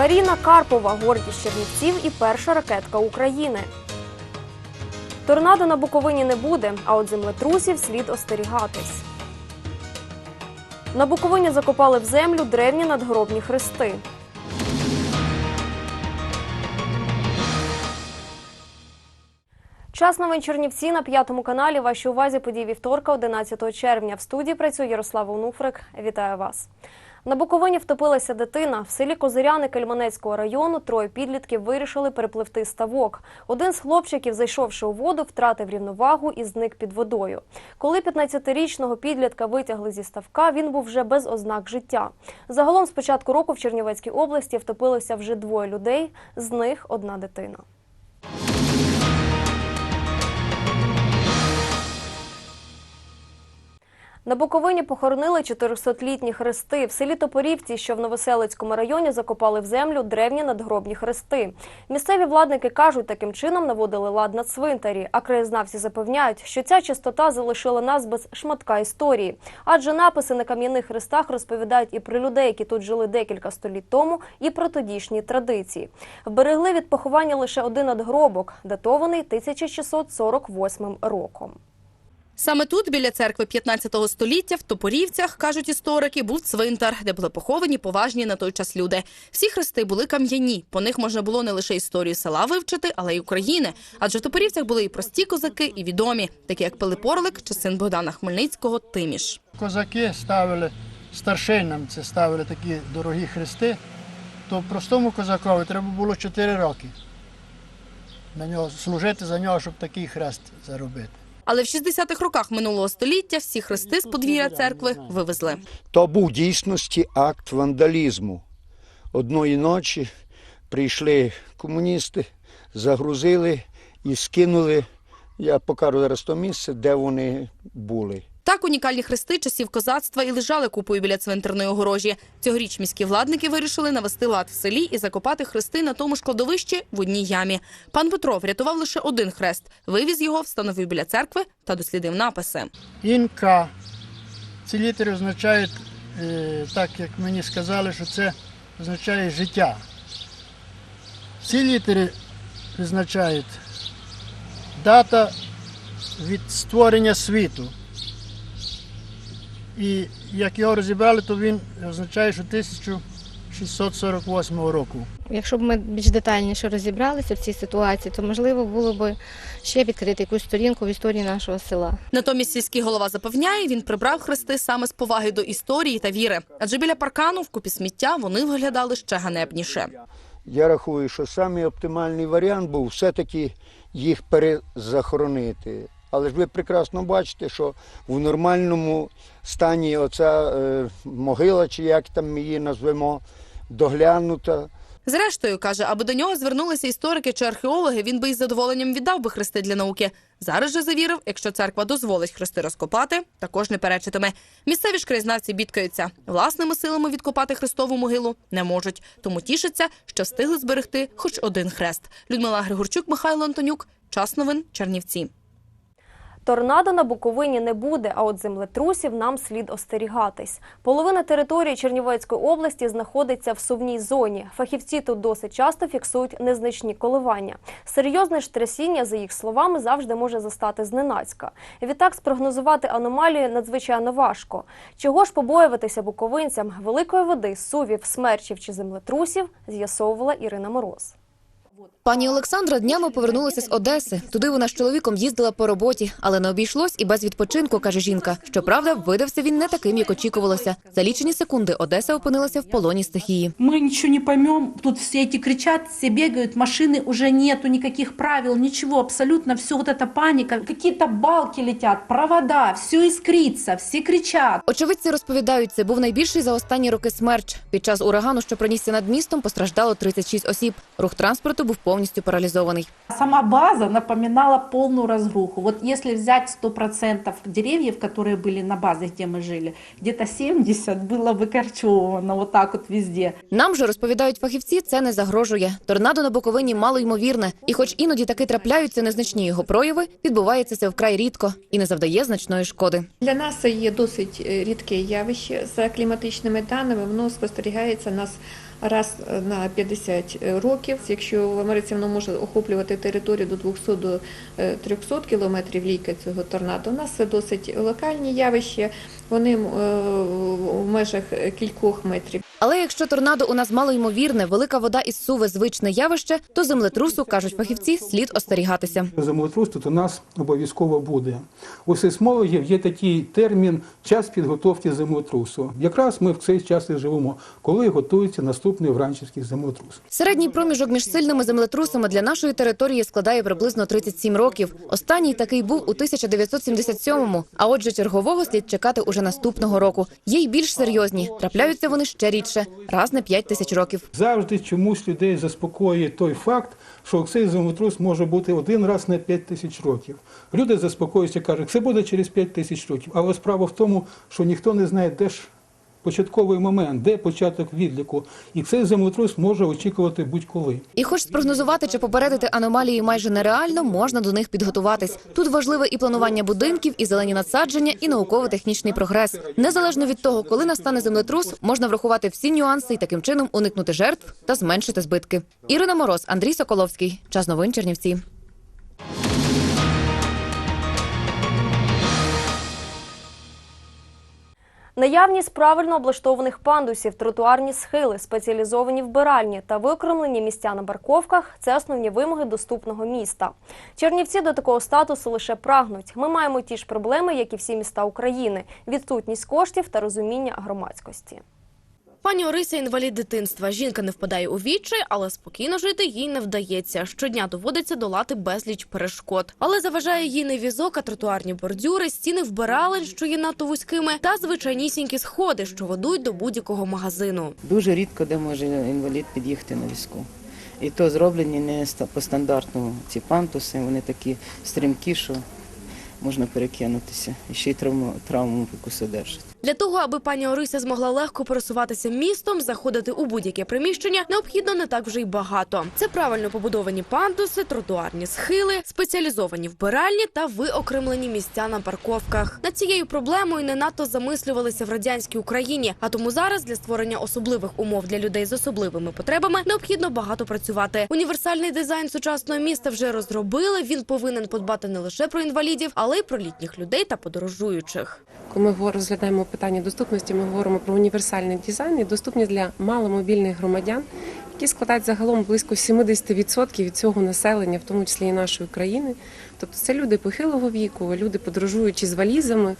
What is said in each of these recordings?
Каріна Карпова, гордість Чернівців і перша ракетка України. Торнадо на Буковині не буде, а от землетрусів слід остерігатись. На Буковині закопали в землю древні надгробні хрести. Час новин Чернівці на п'ятому каналі. Вашій увазі події вівторка, 11 червня. В студії працює Ярослава Онуфрик. Вітаю вас. На Буковині втопилася дитина. В селі Козиряни Кельманецького району троє підлітків вирішили перепливти ставок. Один з хлопчиків, зайшовши у воду, втратив рівновагу і зник під водою. Коли 15-річного підлітка витягли зі ставка, він був вже без ознак життя. Загалом з початку року в Чернівецькій області втопилося вже двоє людей, з них одна дитина. На Буковині похоронили 400-літні хрести. В селі Топорівці, що в Новоселицькому районі, закопали в землю древні надгробні хрести. Місцеві владники кажуть, таким чином наводили лад на цвинтарі. А краєзнавці запевняють, що ця чистота залишила нас без шматка історії. Адже написи на кам'яних хрестах розповідають і про людей, які тут жили декілька століть тому, і про тодішні традиції. Вберегли від поховання лише один надгробок, датований 1648 роком. Саме тут, біля церкви 15 століття, в Топорівцях, кажуть історики, був цвинтар, де були поховані поважні на той час люди. Всі хрести були кам'яні. По них можна було не лише історію села вивчити, але й України. Адже в Топорівцях були і прості козаки, і відомі, такі як Пилип Орлик чи син Богдана Хмельницького Тиміш. Козаки ставили старшинам, це ставили такі дорогі хрести, то простому козакові треба було 4 роки на нього служити за нього, щоб такий хрест заробити. Але в 60-х роках минулого століття всі хрести з подвір'я церкви вивезли. То був дійсності акт вандалізму. Одної ночі прийшли комуністи, загрузили і скинули. Я покажу зараз то місце, де вони були. Так унікальні хрести часів козацтва і лежали купою біля цвинтарної огорожі. Цьогоріч міські владники вирішили навести лад в селі і закопати хрести на тому ж кладовищі в одній ямі. Пан Петро врятував лише один хрест, вивіз його, встановив біля церкви та дослідив написи. Інка. Ці літери означають, е, так як мені сказали, що це означає життя. Ці літери визначають дата від створення світу. І як його розібрали, то він означає, що 1648 року. Якщо б ми більш детальніше розібралися в цій ситуації, то можливо було б ще відкрити якусь сторінку в історії нашого села. Натомість сільський голова запевняє, він прибрав хрести саме з поваги до історії та віри. Адже біля паркану в купі сміття вони виглядали ще ганебніше. Я рахую, що самий оптимальний варіант був все-таки їх перезахоронити. Але ж ви прекрасно бачите, що в нормальному стані оця е, могила, чи як там її назвемо, доглянута. Зрештою, каже, аби до нього звернулися історики чи археологи, він би із задоволенням віддав би хрести для науки. Зараз же завірив, якщо церква дозволить хрести розкопати, також не перечитиме. Місцеві ж краєзнавці бідкаються. Власними силами відкопати хрестову могилу не можуть. Тому тішаться, що встигли зберегти хоч один хрест. Людмила Григорчук, Михайло Антонюк. Час новин Чернівці. Торнадо на Буковині не буде, а от землетрусів нам слід остерігатись. Половина території Чернівецької області знаходиться в сувній зоні. Фахівці тут досить часто фіксують незначні коливання. Серйозне ж трясіння, за їх словами, завжди може застати зненацька. Відтак спрогнозувати аномалію надзвичайно важко. Чого ж побоюватися буковинцям великої води, сувів, смерчів чи землетрусів, з'ясовувала Ірина Мороз. Пані Олександра днями повернулася з Одеси. Туди вона з чоловіком їздила по роботі, але не обійшлось і без відпочинку, каже жінка. Щоправда, видався він не таким, як очікувалося. За лічені секунди Одеса опинилася в полоні стихії. Мы ничего не поймем, тут все эти кричат, все бегают, машины уже нету, никаких правил, ничего, абсолютно все вот эта паника, какие-то балки летят, провода, все искрится, все кричат. Очевидці розповідають, це був найбільший за останні роки смерч. Під час урагану, що пронісся над містом, постраждало 36 осіб. Рух транспорту був повністю паралізований. Сама база напоминала полную разруху. Вот если взять 100% деревьев, которые были на базе, где мы жили, где-то 70 было выкорчевано вот так вот везде. Нам же розповідають фахівці, це не загрожує. Торнадо на Буковині мало ймовірне, і хоч іноді таки трапляються незначні його прояви, відбувається це вкрай рідко і не завдає значної шкоди. Для нас це є досить е, рідке явище за кліматичними даними. Воно спостерігається у нас раз на 50 років. Якщо в Америці воно може охоплювати територію до 200 до е, 300 кілометрів ліки цього торнадо, у нас це досить локальні явища, вони е, в межах кількох метрів. Але якщо торнадо у нас малоймовірне, велика вода із суви звичне явище, то землетрусу, кажуть фахівці, слід остерігатися. Землетрус тут у нас обов'язково буде. У сейсмологів є такий термін час підготовки землетрусу. Якраз ми в цей час і живемо, коли готується наступний вранчівський землетрус. Середній проміжок між сильними землетрусами для нашої території складає приблизно 37 років. Останній такий був у 1977-му, а отже, чергового слід чекати уже наступного року. Є й більш серйозні. Трапляються вони ще рідше, раз на 5 тисяч років. Завжди чомусь людей заспокоює той факт, що цей землетрус може бути один раз на 5 тисяч років. Люди заспокоюються, кажуть, це буде через 5 тисяч років. Але справа в тому, що ніхто не знає, де ж початковий момент, де початок відліку. І цей землетрус може очікувати будь-коли. І хоч спрогнозувати чи попередити аномалії майже нереально, можна до них підготуватись. Тут важливе і планування будинків, і зелені насадження, і науково-технічний прогрес. Незалежно від того, коли настане землетрус, можна врахувати всі нюанси і таким чином уникнути жертв та зменшити збитки. Ірина Мороз, Андрій Соколовський. Час новин Чернівці. Наявність правильно облаштованих пандусів, тротуарні схили, спеціалізовані вбиральні та виокремлені місця на парковках це основні вимоги доступного міста. Чернівці до такого статусу лише прагнуть. Ми маємо ті ж проблеми, як і всі міста України: відсутність коштів та розуміння громадськості. Пані Орися інвалід дитинства. Жінка не впадає у відчай, але спокійно жити їй не вдається. Щодня доводиться долати безліч перешкод. Але заважає їй не візок, а тротуарні бордюри, стіни вбиралень, що є надто вузькими, та звичайнісінькі сходи, що ведуть до будь-якого магазину. Дуже рідко де може інвалід під'їхати на візку. І то зроблені не по стандартному ці пантуси, вони такі стрімкі, що можна перекинутися. І ще й травму, травму якусь одержати. Для того, аби пані Орися змогла легко пересуватися містом, заходити у будь-яке приміщення, необхідно не так вже й багато. Це правильно побудовані пандуси, тротуарні схили, спеціалізовані вбиральні та виокремлені місця на парковках. Над цією проблемою не надто замислювалися в радянській Україні. А тому зараз для створення особливих умов для людей з особливими потребами необхідно багато працювати. Універсальний дизайн сучасного міста вже розробили. Він повинен подбати не лише про інвалідів, але й про літніх людей та подорожуючих. Коли ми розглядаємо питання доступності, ми говоримо про універсальний дизайн і доступність для маломобільних громадян, які складають загалом близько 70% від цього населення, в тому числі і нашої країни. Тобто це люди похилого віку, люди подорожуючи з валізами,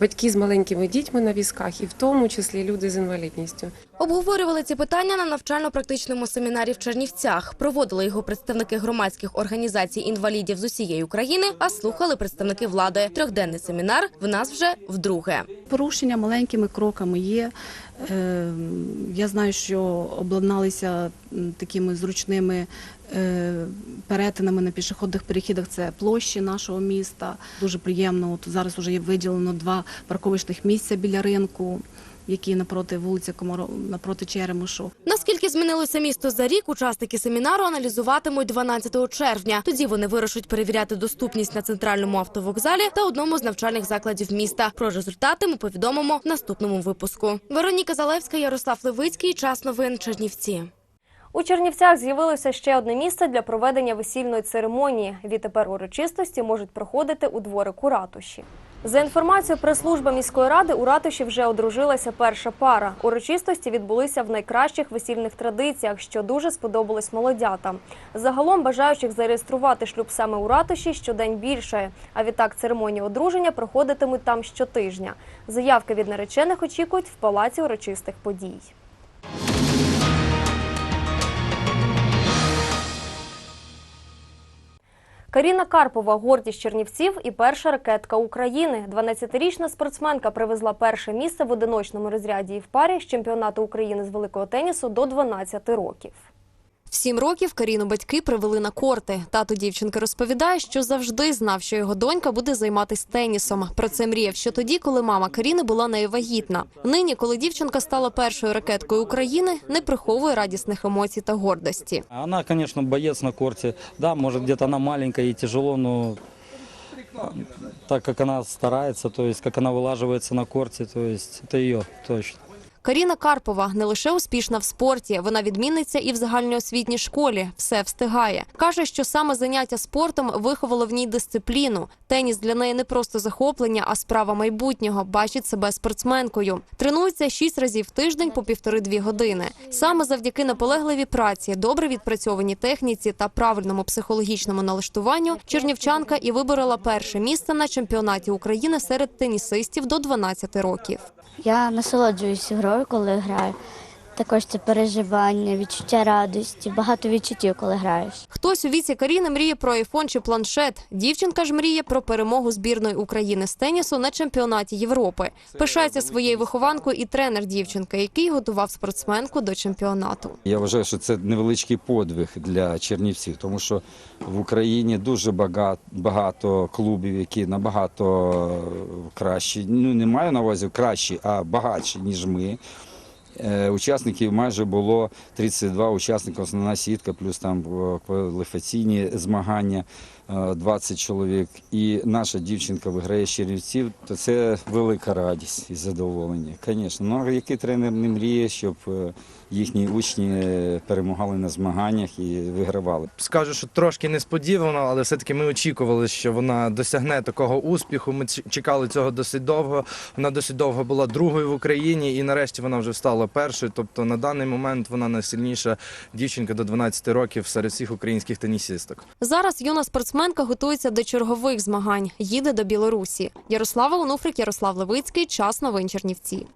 батьки з маленькими дітьми на візках, і в тому числі люди з інвалідністю. Обговорювали ці питання на навчально-практичному семінарі в Чернівцях. Проводили його представники громадських організацій інвалідів з усієї України, а слухали представники влади. Трьохденний семінар в нас вже вдруге. Порушення маленькими кроками є. Е, Я знаю, що обладналися такими зручними е, перетинами на пішохідних перехідах. Це площі нашого міста. Дуже приємно. От зараз вже є виділено два парковочних місця біля ринку, які напроти вулиці Комаро, напроти Черемушу. Наскільки змінилося місто за рік, учасники семінару аналізуватимуть 12 червня. Тоді вони вирушать перевіряти доступність на центральному автовокзалі та одному з навчальних закладів міста. Про результати ми повідомимо в наступному випуску. Вероніка Залевська, Ярослав Левицький. Час новин Чернівці. У Чернівцях з'явилося ще одне місце для проведення весільної церемонії. Відтепер урочистості можуть проходити у дворику ратуші. За інформацією прес-служби міської ради, у ратуші вже одружилася перша пара. Урочистості відбулися в найкращих весільних традиціях, що дуже сподобалось молодятам. Загалом бажаючих зареєструвати шлюб саме у ратуші щодень більше. А відтак церемонії одруження проходитимуть там щотижня. Заявки від наречених очікують в палаці урочистих подій. Каріна Карпова гордість Чернівців і перша ракетка України. 12-річна спортсменка привезла перше місце в одиночному розряді і в парі з чемпіонату України з великого тенісу до 12 років. В сім років Каріну батьки привели на корти. Тато дівчинки розповідає, що завжди знав, що його донька буде займатися тенісом. Про це мріяв ще тоді, коли мама Каріни була нею вагітна. Нині, коли дівчинка стала першою ракеткою України, не приховує радісних емоцій та гордості. Она, конечно, боец на корте. Да, может, где-то она маленькая и тяжело, но а, так как она старается, то есть как она вылаживается на корте, то есть это ее точно. Каріна Карпова не лише успішна в спорті, вона відмінниця і в загальноосвітній школі. Все встигає. Каже, що саме заняття спортом виховало в ній дисципліну. Теніс для неї не просто захоплення, а справа майбутнього. Бачить себе спортсменкою. Тренується шість разів в тиждень по півтори-дві години. Саме завдяки наполегливій праці, добре відпрацьованій техніці та правильному психологічному налаштуванню чернівчанка і виборола перше місце на чемпіонаті України серед тенісистів до 12 років. Я насолоджуюсь грою, коли граю. Також це переживання, відчуття радості, багато відчуттів, коли граєш. Хтось у віці Каріни мріє про айфон чи планшет. Дівчинка ж мріє про перемогу збірної України з тенісу на чемпіонаті Європи. Пишається своєю вихованкою і тренер дівчинки, який готував спортсменку до чемпіонату. Я вважаю, що це невеличкий подвиг для чернівців, тому що в Україні дуже багато, багато клубів, які набагато кращі. Ну не маю на увазі кращі, а багатші, ніж ми. Е, Учасників майже було 32 учасника, основна сітка, плюс там е, кваліфікаційні змагання, 20 чоловік. І наша дівчинка виграє з Чернівців, то це велика радість і задоволення. Звісно, ну який тренер не мріє, щоб е, їхні учні е, перемагали на змаганнях і вигравали. Скажу, що трошки несподівано, але все-таки ми очікували, що вона досягне такого успіху. Ми чекали цього досить довго. Вона досить довго була другою в Україні, і нарешті вона вже стала першою. Тобто на даний момент вона найсильніша дівчинка до 12 років серед всіх українських тенісисток. Зараз юна спортсменка готується до чергових змагань. Їде до Білорусі. Ярослава Онуфрик, Ярослав Левицький. Час новин Чернівці.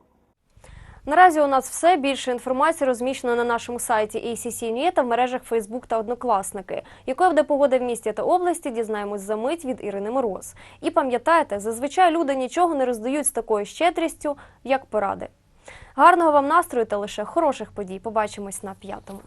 Наразі у нас все. Більше інформації розміщено на нашому сайті ACC.NUA та в мережах Facebook та Однокласники. Якою буде погода в місті та області, дізнаємось за мить від Ірини Мороз. І пам'ятайте, зазвичай люди нічого не роздають з такою щедрістю, як поради. Гарного вам настрою та лише хороших подій. Побачимось на п'ятому.